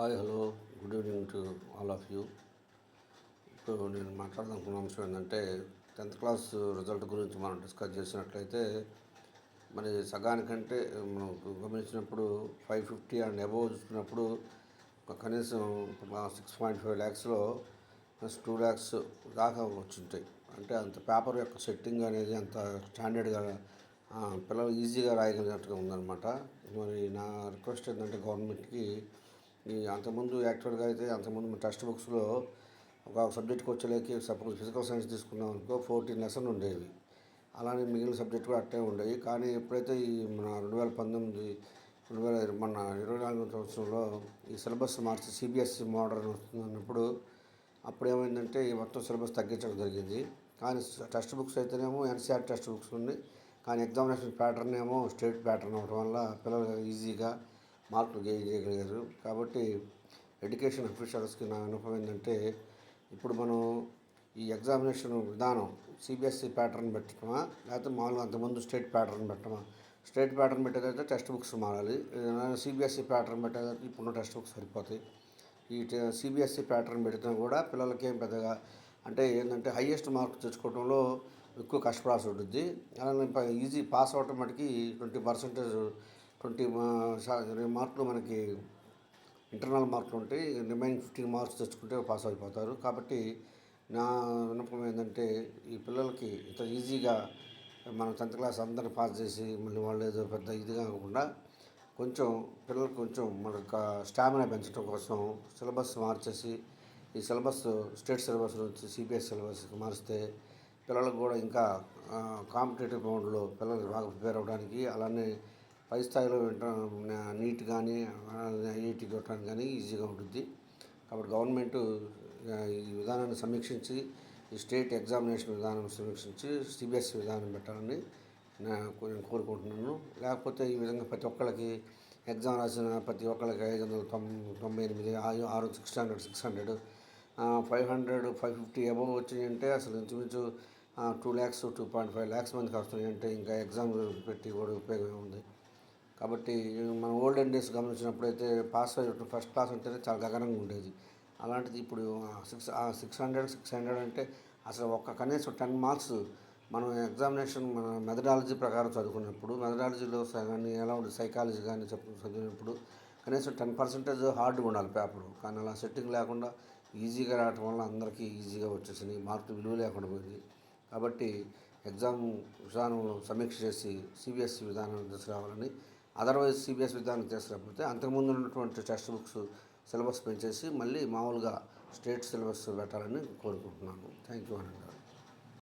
Hi hello good evening to all of you ఇప్పుడు నేను మాట్లాడాలనుకున్న అంశం ఏంటంటే టెన్త్ క్లాస్ రిజల్ట్ గురించి మనం డిస్కస్ చేసినట్లయితే మరి సగానికంటే మనం గమనించినప్పుడు ఫైవ్ ఫిఫ్టీ అండ్ అబోవ్ చూసినప్పుడు కనీసం సిక్స్ పాయింట్ ఫైవ్ ల్యాక్స్లో టూ ల్యాక్స్ దాకా వచ్చింటాయి. అంటే అంత పేపర్ యొక్క సెట్టింగ్ అనేది అంత స్టాండర్డ్గా పిల్లలు ఈజీగా రాయగలిగినట్టుగా ఉందన్నమాట. మరి నా రిక్వెస్ట్ ఏంటంటే గవర్నమెంట్కి ఈ అంతకుముందు యాక్చువల్గా అయితే అంతకుముందు టెక్స్ట్ బుక్స్లో ఒక సబ్జెక్ట్కి వచ్చేలేకి సపోజ్ ఫిజికల్ సైన్స్ తీసుకున్నాం అనుకో ఫోర్టీన్ లెసన్ ఉండేవి. అలానే మిగిలిన సబ్జెక్ట్ కూడా అట్టే ఉండేవి. కానీ ఎప్పుడైతే ఈ మన రెండు వేల పంతొమ్మిది రెండు వేల మన ఇరవై నాలుగు సంవత్సరంలో ఈ సిలబస్ మార్చి సిబిఎస్సి మోడల్ వస్తుంది అన్నప్పుడు అప్పుడు ఏమైందంటే ఈ మొత్తం సిలబస్ తగ్గించడం జరిగింది. కానీ టెక్స్ట్ బుక్స్ అయితేనేమో ఎన్సీఆర్ టెక్స్ట్ బుక్స్ ఉంది. కానీ ఎగ్జామినేషన్ ప్యాటర్న్ ఏమో స్టేట్ ప్యాటర్న్ అవడం వల్ల పిల్లలు ఈజీగా మార్కులు గెయిన్ కాబట్టి ఎడ్యుకేషన్ అఫీషియల్స్కి నా అనుభవం ఏంటంటే ఇప్పుడు మనం ఈ ఎగ్జామినేషన్ విధానం సిబిఎస్ఈ ప్యాటర్న్ పెట్టడమా లేకపోతే మామూలుగా అంతకుముందు స్టేట్ ప్యాటర్న్ పెట్టమా స్టేట్ ప్యాటర్న్ పెట్టేదైతే టెక్స్ట్ బుక్స్ మారాలి. సిబిఎస్ఈ ప్యాటర్న్ పెట్టేదైతే ఇప్పుడున్న టెక్స్ట్ బుక్స్ సరిపోతాయి. ఈ సిబిఎస్ఈ ప్యాటర్న్ పెడితే కూడా పిల్లలకి ఏం పెద్దగా అంటే ఏంటంటే హయ్యెస్ట్ మార్క్స్ తెచ్చుకోవడంలో ఎక్కువ కష్టపడాల్సి ఉంటుంది అలానే ఈజీ పాస్ అవటం మటుకి ట్వంటీ పర్సెంటేజ్ ట్వంటీ మార్కులు మనకి ఇంటర్నల్ మార్కులు ఉంటాయి. రిమైనింగ్ ఫిఫ్టీన్ మార్క్స్ తెచ్చుకుంటే పాస్ అయిపోతారు. కాబట్టి నా విన్నపం ఏంటంటే ఈ పిల్లలకి ఇంత ఈజీగా మనం టెన్త్ క్లాస్ అందరిని పాస్ చేసి మళ్ళీ వాళ్ళు ఏదో పెద్ద ఇది కాకుండా కొంచెం పిల్లలకు కొంచెం మన యొక్క స్టామినా పెంచడం కోసం సిలబస్ మార్చేసి ఈ సిలబస్ స్టేట్ సిలబస్ నుంచి సిబిఎస్ సిలబస్కి మారిస్తే పిల్లలకు కూడా ఇంకా కాంపిటేటివ్ మోడ్లో పిల్లలు బాగా ప్రిపేర్ అవ్వడానికి అలానే పై స్థాయిలో నీట్ కానీ ఐఐటి చూడటానికి కానీ ఈజీగా ఉంటుంది. కాబట్టి గవర్నమెంట్ ఈ విధానాన్ని సమీక్షించి ఈ స్టేట్ ఎగ్జామినేషన్ విధానం సమీక్షించి సిబిఎస్ఈ విధానం పెట్టాలని నేను కోరుకుంటున్నాను. లేకపోతే ఈ విధంగా ప్రతి ఒక్కళ్ళకి ఎగ్జామ్ రాసిన ప్రతి ఒక్కళ్ళకి ఐదు వందల తొంభై తొంభై ఎనిమిది ఆరు ఆరు six hundred six hundred five hundred five fifty above వచ్చినాయంటే అసలు ఇంచుమించు two lakhs two point five lakhs మందికి వస్తున్నాయంటే ఇంకా ఎగ్జామ్ పెట్టి కూడా ఉపయోగం ఉంది కాబట్టి మనం ఓల్డెన్ డేస్ గమనించినప్పుడైతే పాస్ అయ్యి ఫస్ట్ క్లాస్ ఉంటేనే చాలా గగనంగా ఉండేది. అలాంటిది ఇప్పుడు six six hundred six hundred అంటే అసలు ఒక్క కనీసం టెన్ మార్క్స్ మనం ఎగ్జామినేషన్ మన మెథడాలజీ ప్రకారం చదువుకున్నప్పుడు మెథడాలజీలో కానీ ఎలా ఉంటుంది సైకాలజీ కానీ చెప్పు చదివినప్పుడు కనీసం టెన్ పర్సెంటేజ్ హార్డ్గా ఉండాలి పేపర్ కానీ అలా సెట్టింగ్ లేకుండా ఈజీగా రావటం వల్ల అందరికీ ఈజీగా వచ్చేసింది మార్కులు విలువ లేకుండా పోయింది. కాబట్టి ఎగ్జామ్ విధానంలో సమీక్ష చేసి సిబిఎస్సి విధానం తీసుకురావాలని అదర్వైజ్ సిబిఎస్ విధానం తీసుకురాకపోతే అంతకుముందు ఉన్నటువంటి టెక్స్ట్ బుక్స్ సిలబస్ పెంచేసి మళ్ళీ మామూలుగా స్టేట్ సిలబస్ పెట్టాలని కోరుకుంటున్నాను. థ్యాంక్ యూ అనండి